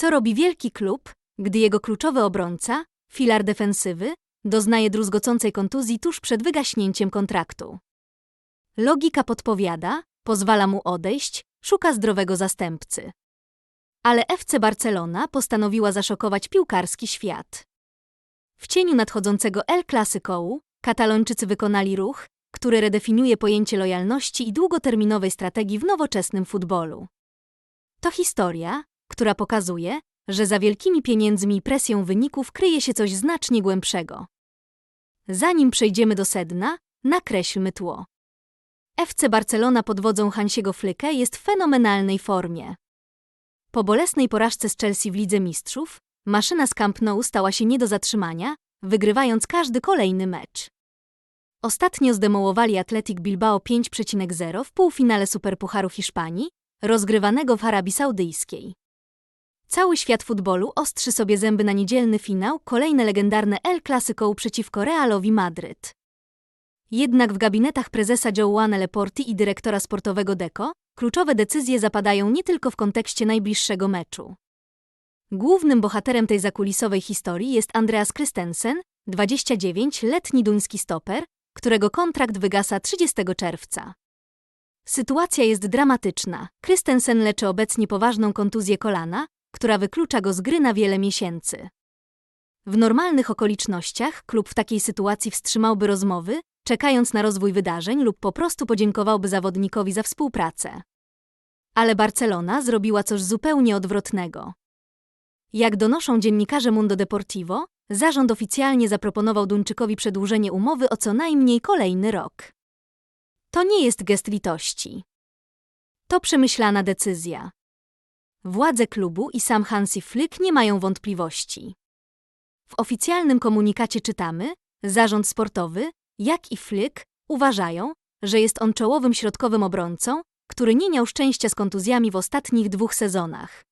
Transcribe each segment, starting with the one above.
Co robi wielki klub, gdy jego kluczowy obrońca, filar defensywy, doznaje druzgocącej kontuzji tuż przed wygaśnięciem kontraktu? Logika podpowiada, pozwala mu odejść, szuka zdrowego zastępcy. Ale FC Barcelona postanowiła zaszokować piłkarski świat. W cieniu nadchodzącego El Clasico Katalończycy wykonali ruch, który redefiniuje pojęcie lojalności i długoterminowej strategii w nowoczesnym futbolu. To historia, która pokazuje, że za wielkimi pieniędzmi i presją wyników kryje się coś znacznie głębszego. Zanim przejdziemy do sedna, nakreślmy tło. FC Barcelona pod wodzą Hansiego Flyke jest w fenomenalnej formie. Po bolesnej porażce z Chelsea w Lidze Mistrzów, maszyna z Camp Nou stała się nie do zatrzymania, wygrywając każdy kolejny mecz. Ostatnio zdemołowali Athletic Bilbao 5,0 w półfinale Superpucharu Hiszpanii, rozgrywanego w Arabii Saudyjskiej. Cały świat futbolu ostrzy sobie zęby na niedzielny finał, kolejne legendarne El Clasico przeciwko Realowi Madryt. Jednak w gabinetach prezesa Joana Leporti i dyrektora sportowego Deco kluczowe decyzje zapadają nie tylko w kontekście najbliższego meczu. Głównym bohaterem tej zakulisowej historii jest Andreas Christensen, 29-letni duński stoper, którego kontrakt wygasa 30 czerwca. Sytuacja jest dramatyczna. Christensen leczy obecnie poważną kontuzję kolana, która wyklucza go z gry na wiele miesięcy. W normalnych okolicznościach klub w takiej sytuacji wstrzymałby rozmowy, czekając na rozwój wydarzeń lub po prostu podziękowałby zawodnikowi za współpracę. Ale Barcelona zrobiła coś zupełnie odwrotnego. Jak donoszą dziennikarze Mundo Deportivo, zarząd oficjalnie zaproponował Duńczykowi przedłużenie umowy o co najmniej kolejny rok. To nie jest gest litości. To przemyślana decyzja. Władze klubu i sam Hansi Flick nie mają wątpliwości. W oficjalnym komunikacie czytamy, zarząd sportowy, jak i Flick, uważają, że jest on czołowym środkowym obrońcą, który nie miał szczęścia z kontuzjami w ostatnich dwóch sezonach.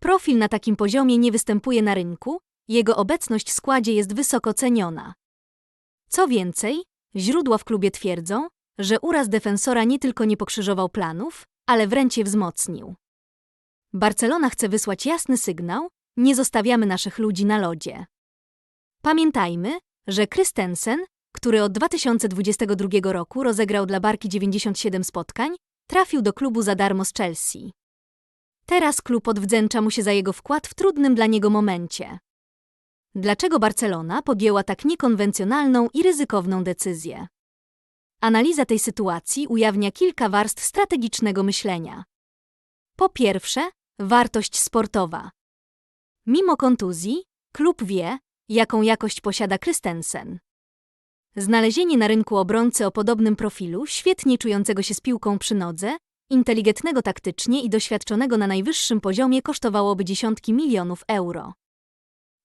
Profil na takim poziomie nie występuje na rynku, jego obecność w składzie jest wysoko ceniona. Co więcej, źródła w klubie twierdzą, że uraz defensora nie tylko nie pokrzyżował planów, ale wręcz je wzmocnił. Barcelona chce wysłać jasny sygnał, nie zostawiamy naszych ludzi na lodzie. Pamiętajmy, że Christensen, który od 2022 roku rozegrał dla Barki 97 spotkań, trafił do klubu za darmo z Chelsea. Teraz klub odwdzięcza mu się za jego wkład w trudnym dla niego momencie. Dlaczego Barcelona podjęła tak niekonwencjonalną i ryzykowną decyzję? Analiza tej sytuacji ujawnia kilka warstw strategicznego myślenia. Po pierwsze, wartość sportowa. Mimo kontuzji, klub wie, jaką jakość posiada Christensen. Znalezienie na rynku obrońcy o podobnym profilu, świetnie czującego się z piłką przy nodze, inteligentnego taktycznie i doświadczonego na najwyższym poziomie kosztowałoby dziesiątki milionów euro.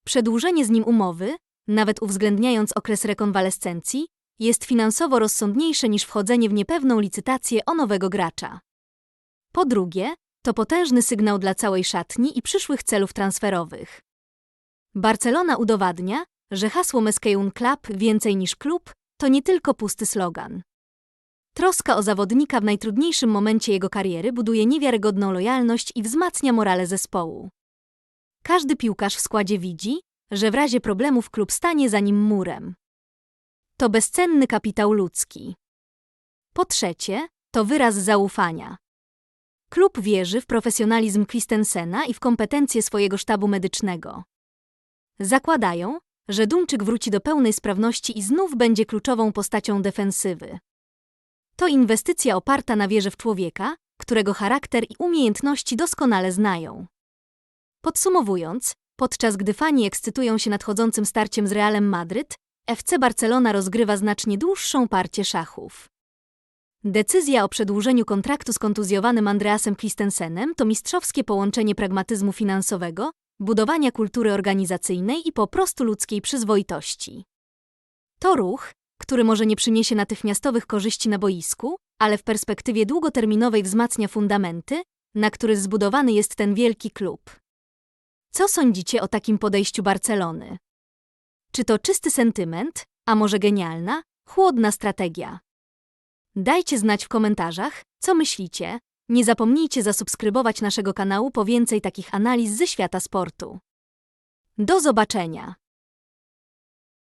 Przedłużenie z nim umowy, nawet uwzględniając okres rekonwalescencji, jest finansowo rozsądniejsze niż wchodzenie w niepewną licytację o nowego gracza. Po drugie, to potężny sygnał dla całej szatni i przyszłych celów transferowych. Barcelona udowadnia, że hasło Meskeun Club więcej niż klub to nie tylko pusty slogan. Troska o zawodnika w najtrudniejszym momencie jego kariery buduje niewiarygodną lojalność i wzmacnia morale zespołu. Każdy piłkarz w składzie widzi, że w razie problemów klub stanie za nim murem. To bezcenny kapitał ludzki. Po trzecie, to wyraz zaufania. Klub wierzy w profesjonalizm Christensena i w kompetencje swojego sztabu medycznego. Zakładają, że Duńczyk wróci do pełnej sprawności i znów będzie kluczową postacią defensywy. To inwestycja oparta na wierze w człowieka, którego charakter i umiejętności doskonale znają. Podsumowując, podczas gdy fani ekscytują się nadchodzącym starciem z Realem Madryt, FC Barcelona rozgrywa znacznie dłuższą partię szachów. Decyzja o przedłużeniu kontraktu z kontuzjowanym Andreasem Christensenem to mistrzowskie połączenie pragmatyzmu finansowego, budowania kultury organizacyjnej i po prostu ludzkiej przyzwoitości. To ruch, który może nie przyniesie natychmiastowych korzyści na boisku, ale w perspektywie długoterminowej wzmacnia fundamenty, na których zbudowany jest ten wielki klub. Co sądzicie o takim podejściu Barcelony? Czy to czysty sentyment, a może genialna, chłodna strategia? Dajcie znać w komentarzach, co myślicie. Nie zapomnijcie zasubskrybować naszego kanału po więcej takich analiz ze świata sportu. Do zobaczenia!